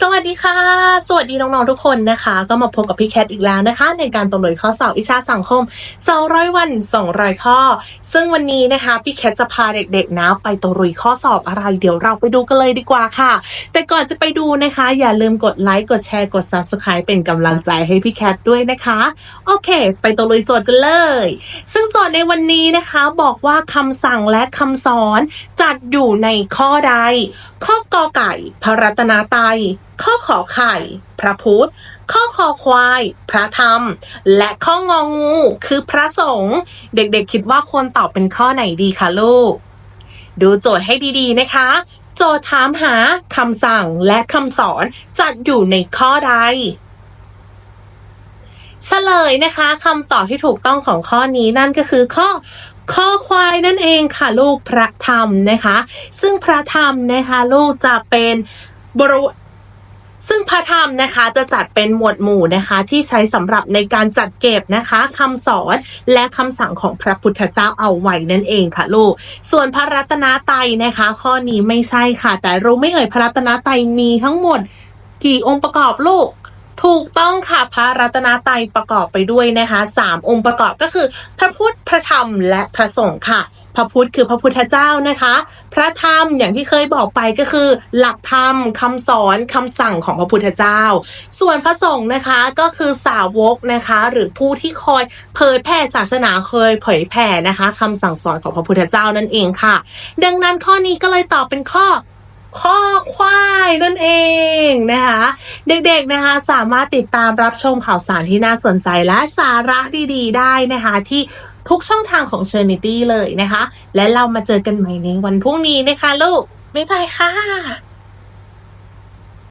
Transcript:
สวัสดีค่ะ สวัสดีน้องๆทุกคนนะคะ ก็มาพบกับพี่แคทอีกแล้วนะคะ ในการตรวจข้อสอบวิชาสังคม 200 วัน 200 ข้อ ซึ่งวันนี้นะคะพี่แคทจะพาเด็กๆนะไปตรุยข้อสอบอะไรเดี๋ยวเราไปดูกันเลยดีกว่าค่ะ แต่ก่อนจะไปดูนะคะ อย่าลืมกดไลค์กดแชร์กด subscribe เป็นกำลังใจให้พี่แคทด้วยนะคะ โอเค ไปตรุยโจทย์กันเลย ซึ่งโจทย์ในวันนี้นะคะบอกว่าคำสั่งและคำสอนจัดอยู่ในข้อใด ข้อกอไก่พระรัตนตรัยข้อขอไข่ พระพุทธ ข้อคอควาย พระธรรม และข้ององู คือพระสงฆ์ เด็กๆคิดว่าควรตอบเป็นข้อไหนดีคะลูก ดูโจทย์ให้ดีๆนะคะ โจทย์ถามหาคำสั่งและคำสอนจัดอยู่ในข้อใดเฉลยนะคะคำตอบที่ถูกต้องของข้อนี้นั่นก็คือข้อข้อควายนั่นเองค่ะลูกพระธรรมนะคะ ซึ่งพระธรรมนะคะลูกจะเป็นบริ ซึ่งพระธรรมนะคะจะจัดเป็นหมวดหมู่นะคะที่ใช้สำหรับในการจัดเก็บนะคะคำสอนและคำสั่งของพระพุทธเจ้าเอาไว้นั่นเองค่ะลูก ส่วนพระรัตนตรัยนะคะ ข้อนี้ไม่ใช่ค่ะ แต่รู้ไม่เอ่ยพระรัตนตรัยมีทั้งหมดกี่องค์ประกอบลูก ถูกต้องค่ะพระรัตนตรัยประกอบไปด้วยนะคะสามองค์ประกอบก็คือพระพุทธพระธรรมและพระสงฆ์ค่ะ พระพุทธคือพระพุทธเจ้านะคะ พระธรรมอย่างที่เคยบอกไปก็คือ หลักธรรมคำสอนคำสั่งของพระพุทธเจ้า ส่วนพระสงฆ์นะคะก็คือสาวกนะคะ หรือผู้ที่คอยเผยแผ่ศาสนาเคยเผยแผ่นะคะคำสั่งสอนของพระพุทธเจ้านั่นเองค่ะ ดังนั้นข้อนี้ก็เลยตอบเป็นข้อข้อควายนั่นเองนะคะ เด็กๆนะคะ สามารถติดตามรับชมข่าวสารที่น่าสนใจและสาระดีๆ ได้นะคะ ที่ทุกช่องทางของ c h e r n i t y เลยนะคะ และเรามาเจอกันใหม่ในวันพรุ่งนี้นะคะลูก บ๊ายบายค่ะ